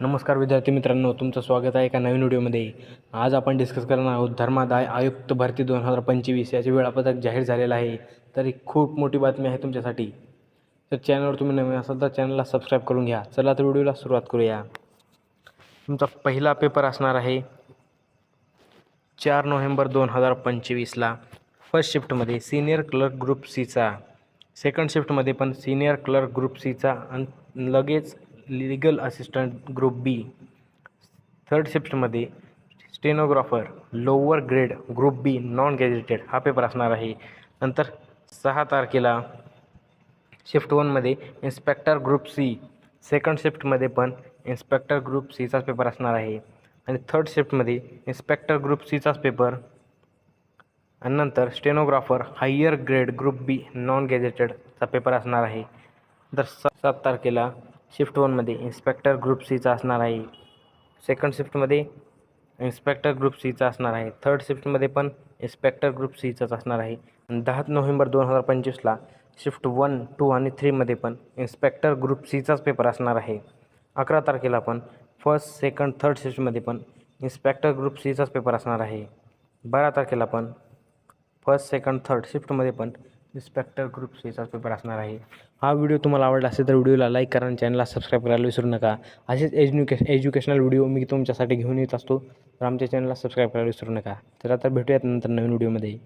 नमस्कार विद्यार्थी मित्रांनो तुमचं स्वागत आहे एका नवीन व्हिडिओमध्ये. आज आपण डिस्कस करणार आहोत धर्मादाय आयुक्त भरती दोन हजार पंचवीस याचे वेळापत्रक जाहीर झालेलं आहे. तर ही खूप मोठी बातमी आहे तुमच्यासाठी. तर चॅनलवर तुम्ही नवीन असाल तर चॅनलला सबस्क्राईब करून घ्या. चला तर व्हिडिओला सुरुवात करूया. तुमचा पहिला पेपर असणार आहे चार नोव्हेंबर दोन हजार पंचवीसला फर्स्ट शिफ्टमध्ये सिनियर क्लर्क ग्रुप सीचा सेकंड शिफ्टमध्ये पण सिनियर क्लर्क ग्रुप सीचा आणि लगेच legal assistant group B third शिफ्टमध्ये stenographer lower grade group B non gazetted हा पेपर असणार आहे. नंतर सहा तारखेला शिफ्ट वनमध्ये इन्स्पेक्टर ग्रुप सी सेकंड शिफ्टमध्ये पण इन्स्पेक्टर ग्रुप सीचाच पेपर असणार आहे. आणि थर्ड शिफ्टमध्ये इन्स्पेक्टर ग्रुप सीचाच पेपर आणि नंतर stenographer higher grade group B non गॅजेटेडचा paper असणार आहे. तर स सात तारखेला शिफ्ट वनमध्ये इन्स्पेक्टर ग्रुप सीचा असणार आहे. सेकंड शिफ्टमध्ये इन्स्पेक्टर ग्रुप सीचा असणार आहे. थर्ड शिफ्टमध्ये पण इन्स्पेक्टर ग्रुप सीचाच असणार आहे. दहा नोव्हेंबर दोन हजार पंचवीसला शिफ्ट वन टू आणि थ्रीमध्ये पण इन्स्पेक्टर ग्रुप सीचाच पेपर असणार आहे. अकरा तारखेला पण फर्स्ट सेकंड थर्ड शिफ्टमध्ये पण इन्स्पेक्टर ग्रुप सीचाच पेपर असणार आहे. बारा तारखेला पण फर्स्ट सेकंड थर्ड शिफ्टमध्ये पण स्पेक्टर ग्रुप सीचाच पेपर असणार आहे. हा व्हिडिओ तुम्हाला आवडला असेल तर व्हिडिओला लाईक करा आणि चॅनलला सबस्क्राईब करायला विसरू नका. असेच एज्युके एज्युकेशनल व्हिडिओ मी तुमच्यासाठी घेऊन येत असतो. तर आमच्या चॅनलला सबस्क्राईब करायला विसरू नका. तर आता भेटूयात नंतर नवीन व्हिडिओमध्ये